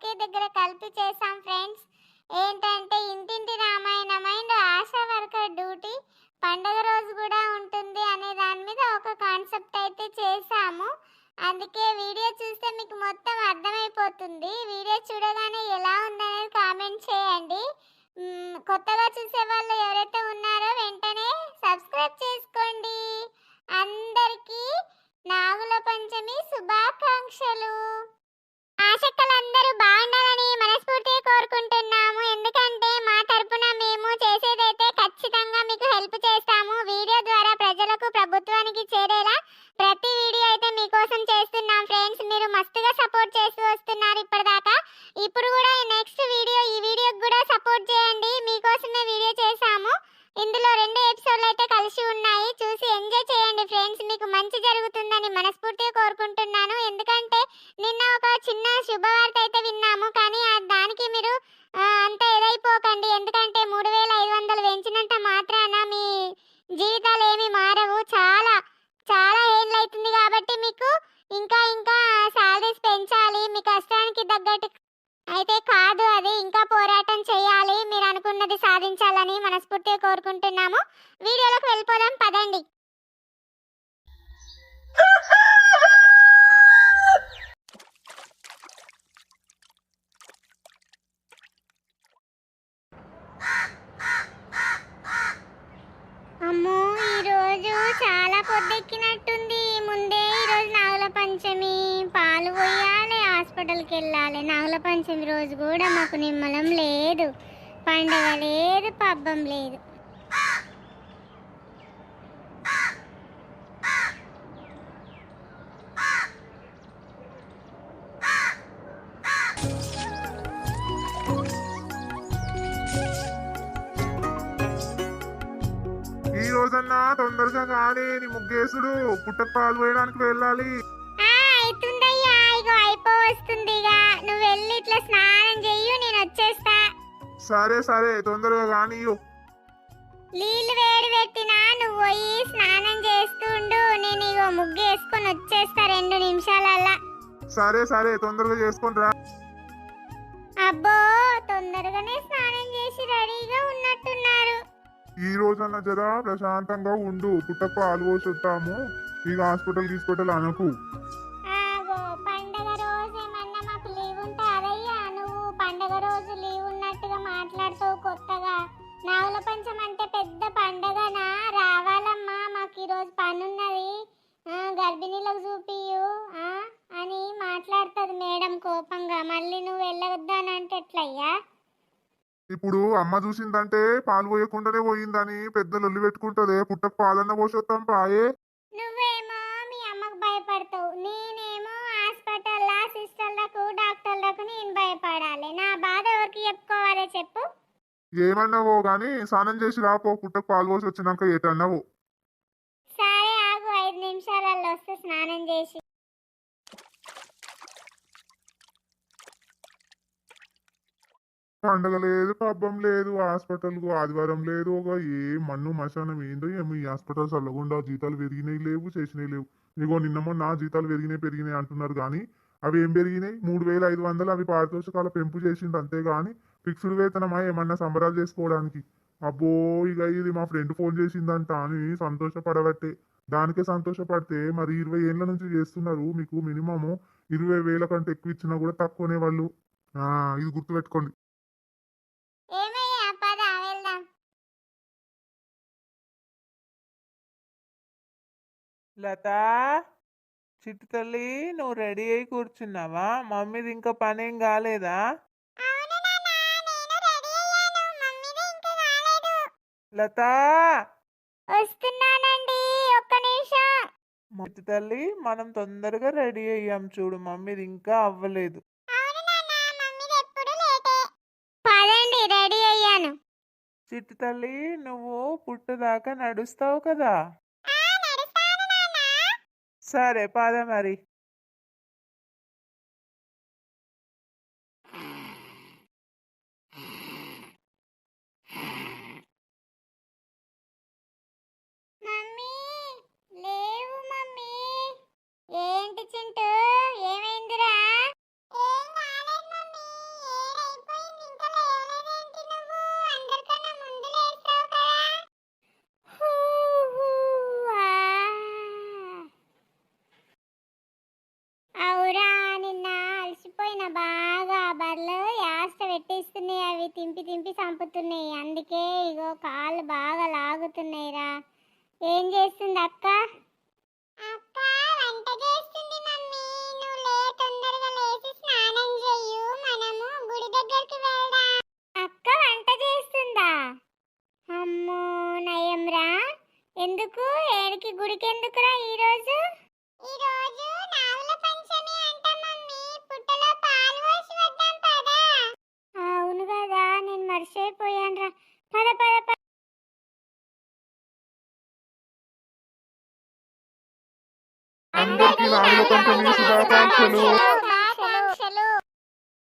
ఒకే దగ్గర కలిపి చేసాం ఫ్రెండ్స్. ఏంటంటే Intinti Ramayanam and ASHA worker duty పండగ రోజు కూడా ఉంటుంది అనే దాని మీద ఒక కాన్సెప్ట్ అయితే చేసాము అందుకే వీడియో చూస్తే మీకు మొత్తం అర్థమైపోతుంది. వీడియో చూడగానే ఎలా ఉందనేది కామెంట్ చేయండి. కొత్తగా చూసే వాళ్ళు ఎవరైతే ఉన్నారో వెంటనే సబ్స్క్రైబ్ చేసుకోండి. అందరికీ నాగుల పంచమి శుభాకాంక్షలు. చాలా పొద్దెక్కినట్టుంది. ముందే ఈరోజు నాగుల పంచమి. పాలు పోయాలి హాస్పిటల్కి వెళ్ళాలి. నాగుల పంచమి రోజు కూడా మాకు నిమ్మలం లేదు. పండగ లేదు పబ్బం లేదు. ఈ రోజన్నా తొందరగా కానీ నీ ముగ్గేసుడు. పుట్టకు పాలు పోయడానికి వెళ్ళాలి. ఇగో అయిపో నువ్వు వెళ్ళి ఇట్లా స్నానం చెయ్యు నేను వచ్చేస్తా. సరే సరే. తొందరగా కానీ నీళ్ళు వేడి పెట్టినా నువ్వు పోయి స్నానం చేస్తుండు నేను ఇగో ముగ్గు వేసుకొని వచ్చేస్తా రెండు నిమిషాలల్లా. సరే సరే. తొందరగా చేసుకొని రా. అబ్బో తొందరగానే స్నానం చేసి రెడీగా ఉన్నట్టున్నారు. ఈ రోజన్నా జరా ప్రశాంతంగా ఉండు. పుట్టకు పాలు వస్తాము. ఇక హాస్పిటల్ హాస్పిటల్ అనకు. ఆగో పండగ రోజు ఏమన్నా మాకు లీవ్ ఉంటే అదయ్యా నువ్వు పండగ రోజు లీవ్ ఉన్నట్టుగా మాట్లాడుతావు కొత్తగా. నాగుల పంచం అంటే పెద్ద పండగనా? రావాలమ్మా మాకు ఈరోజు పనున్నది. ఆ, గర్భిణీలకు చూపియు. ఆ, అని మాట్లాడుతుంది మేడం కోపంగా. మళ్ళీ నువ్వు వెళ్ళొద్దానంటే ఎట్లయ్యా? ఇప్పుడు అమ్మ చూసిందంటే పాలు పోయకుండానే పోయిందని పెద్ద లొల్లి పెట్టుకుంటదే పుట్టకు పాలన్న పోసి వస్తాం పాయే నువ్వేమో మీ అమ్మకు భయపడతావు. నేనేమో హాస్పిటల్లా సిస్టర్లకు డాక్టర్లకు నేను భయపడాలి. నా బాధ ఎవరికి చెప్పుకోవాలి చెప్పు. ఏమన్నావో గాని స్నానం చేసి రాపో పుట్టకు పాలు పోసి వచ్చినాక ఏటన్నావో సరే ఆగు ఐదు నిమిషాలలో వస్తే స్నానం చేసి పండగ లేదు పబ్బం లేదు హాస్పిటల్కు ఆదివారం లేదు. ఒక ఏ మన్ను మశానం ఏందో ఏమి ఈ హాస్పిటల్ చల్లకుండా జీతాలు పెరిగినాయి లేవు చేసినాయి లేవు. ఇగో నిన్న నా జీతాలు పెరిగినాయి పెరిగినాయి అంటున్నారు కానీ అవి ఏం పెరిగినాయి? మూడు వేల ఐదు వందలు అవి పారితోషికాల పెంపు చేసిండు అంతేగాని ఫిక్స్డ్ వేతనమా ఏమన్నా సంబరాలు చేసుకోవడానికి? అబ్బో ఇక ఇది మా ఫ్రెండ్ ఫోన్ చేసిందంట అని సంతోషపడబట్టే. దానికే సంతోషపడితే మరి ఇరవై ఏళ్ళ నుంచి చేస్తున్నారు. మీకు మినిమము ఇరవై వేల కంటే ఎక్కువ ఇచ్చినా కూడా తక్కువనే వాళ్ళు. ఇది గుర్తుపెట్టుకోండి. లత చిట్టు తల్లి నువ్వు రెడీ అయి కూర్చున్నావా? మమ్మీది ఇంకా పనేం కాలేదా? లత! వస్తున్నానండి ఒక్క నిమిషం. చిట్టు తల్లి మనం తొందరగా రెడీ అయ్యాం చూడు మమ్మీది ఇంకా అవ్వలేదు. చిట్టు తల్లి నువ్వు పుట్టుదాకా నడుస్తావు కదా? సరే పద మరి. బాగా బర్రెలు యాస్త పెట్టేస్తున్నాయి అవి తింపి తింపి చంపుతున్నాయి. అందుకే ఇగో కాళ్ళు బాగా లాగుతున్నాయి రా ఏం చేస్తుంది అక్క? అక్క వంట చేస్తుంది మమ్మీ. నువ్వు లే తొందరగా లేచి స్నానం చేయు మనము గుడి దగ్గరికి వెళ్దాం. అక్క వంట చేస్తుందా? అమ్మో నయం రా ఎందుకు? ఏడికి గుడికి ఎందుకురా ఈరోజు? ఈరోజు నేను మర్చిపోయానురా పద పద పద అందరికీ నాగుల పంచమి శుభాకాంక్షలు